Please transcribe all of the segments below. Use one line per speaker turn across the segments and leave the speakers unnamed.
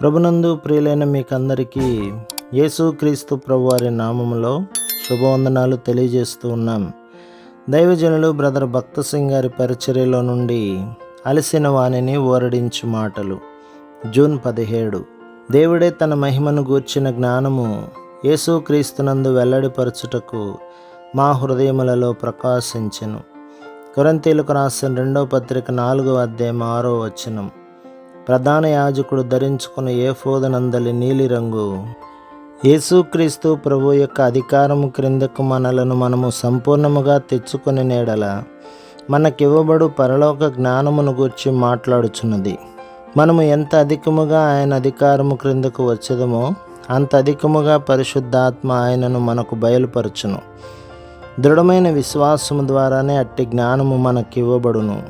ప్రభునందు ప్రియులైన మీకందరికీ యేసుక్రీస్తు ప్రభువారి నామములో శుభవందనాలు తెలియజేస్తూ ఉన్నాం. దైవజనులు బ్రదర్ భక్త సింగ్ గారి పరిచర్యలో నుండి అలసిన వాణిని ఓరడించు మాటలు. జూన్ పదిహేడు. దేవుడే తన మహిమను గూర్చిన జ్ఞానము యేసుక్రీస్తునందు వెల్లడిపరచుటకు మా హృదయములలో ప్రకాశించెను. కొరంతీలకు రాసిన రెండవ పత్రిక నాలుగవ అధ్యాయం ఆరో వచనం. ప్రధాన యాజకుడు ధరించుకున్న ఏఫోదనందలి నీలిరంగు. యేసుక్రీస్తు ప్రభు యొక్క అధికారము క్రిందకు మనలను మనము సంపూర్ణముగా తెచ్చుకుని నేడల మనకివ్వబడు పరలోక జ్ఞానమును గూర్చి మాట్లాడుచున్నది. మనము ఎంత అధికముగా ఆయన అధికారము క్రిందకు వచ్చేదమో అంత అధికముగా పరిశుద్ధాత్మ ఆయనను మనకు బయలుపరచును. దృఢమైన విశ్వాసము ద్వారానే అట్టి జ్ఞానము మనకివ్వబడును.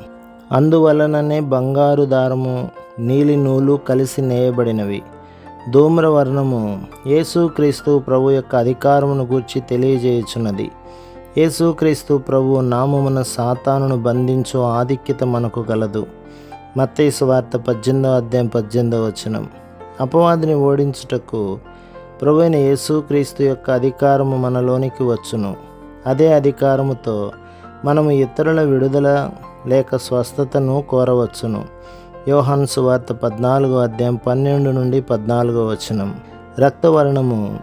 అందువలననే బంగారు దారము నీలి నూలు కలిసి నేయబడినవి. ధూమ్రవర్ణము యేసుక్రీస్తు ప్రభు యొక్క అధికారమును గూర్చి తెలియజేయుచున్నది. యేసుక్రీస్తు ప్రభు నామమున సాతానును బంధించు ఆధిక్యత మనకు గలదు. మత్తయి వార్త పద్దెనిమిదవ అధ్యాయం పద్దెనిమిదవ వచనం. అపవాదిని ఓడించుటకు ప్రభు అయిన యేసుక్రీస్తు యొక్క అధికారము మనలోనికి వచ్చును. అదే అధికారముతో మనము ఇతరుల విడుదల లేక స్వస్థతను కోరవచ్చును. యోహాన్ సువార్త పద్నాలుగో అధ్యాయం పన్నెండు నుండి పద్నాలుగో వచనం. రక్తవర్ణము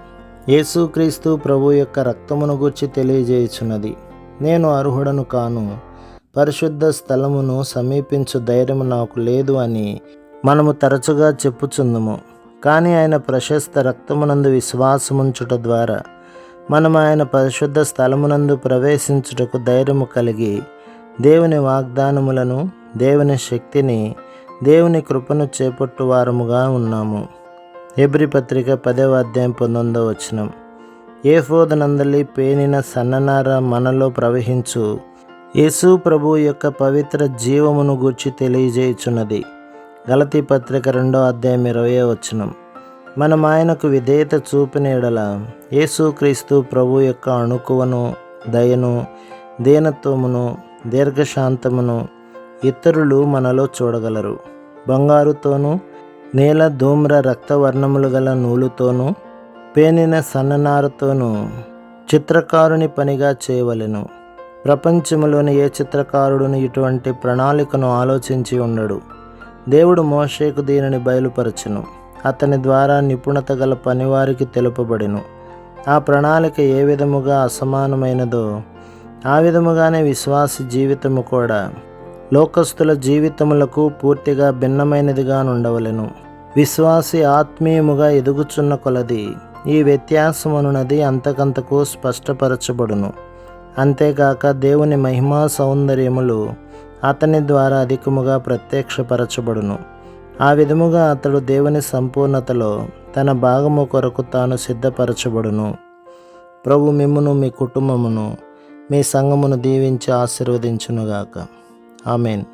యేసుక్రీస్తు ప్రభు యొక్క రక్తమును గూర్చి తెలియజేయుచున్నది. నేను అర్హుడను కాను పరిశుద్ధ స్థలమును సమీపించు ధైర్యం నాకు లేదు అని మనము తరచుగా చెప్పుచుందుము. కానీ ఆయన ప్రశస్త రక్తమునందు విశ్వాసముంచుట ద్వారా మనం ఆయన పరిశుద్ధ స్థలమునందు ప్రవేశించుటకు ధైర్యము కలిగి దేవుని వాగ్దానములను దేవుని శక్తిని దేవుని కృపను చేపట్టు వారముగా ఉన్నాము. ఎబ్రి పత్రిక పదవ అధ్యాయం పంతొమ్మిదవ వచనం. ఏ ఏఫోదనందలి పేనిన సన్ననార మనలో ప్రవహించు. యేసు ప్రభు యొక్క పవిత్ర జీవమును గూర్చి తెలియజేయుచున్నది. గలతీ పత్రిక రెండో అధ్యాయం ఇరవై వచనం. మనం ఆయనకు విధేయత చూపిన ఎడల యేసుక్రీస్తు ప్రభు యొక్క అణుకువను దయను దీనత్వమును దీర్ఘశాంతమును ఇతరులు మనలో చూడగలరు. బంగారుతోనూ నీల ధూమ్ర రక్తవర్ణములు గల నూలుతోనూ పేనిన సన్ననారతోనూ చిత్రకారుని పనిగా చేయవలెను. ప్రపంచంలోని ఏ చిత్రకారుడును ఇటువంటి ప్రణాళికను ఆలోచించి ఉండడు. దేవుడు మోషేకు దీనిని బయలుపరచును. అతని ద్వారా నిపుణత గల పనివారికి తెలుపబడిను. ఆ ప్రణాళిక ఏ విధముగా అసమానమైనదో ఆ విధముగానే విశ్వాస జీవితము కూడా లోకస్తుల జీవితములకు పూర్తిగా భిన్నమైనదిగా ఉండవలెను విశ్వాసి ఆత్మీయముగా ఎదుగుచున్న కొలది ఈ వ్యత్యాసమనున్నది అంతకంతకు స్పష్టపరచబడును. అంతేకాక దేవుని మహిమా సౌందర్యములు అతని ద్వారా అధికముగా ప్రత్యక్షపరచబడును. ఆ విధముగా అతడు దేవుని సంపూర్ణతలో తన భాగము కొరకు తాను సిద్ధపరచబడును. ప్రభు మిమ్మును మీ కుటుంబమును మీ సంఘమును దీవించి ఆశీర్వదించునుగాక. ఆమెన్.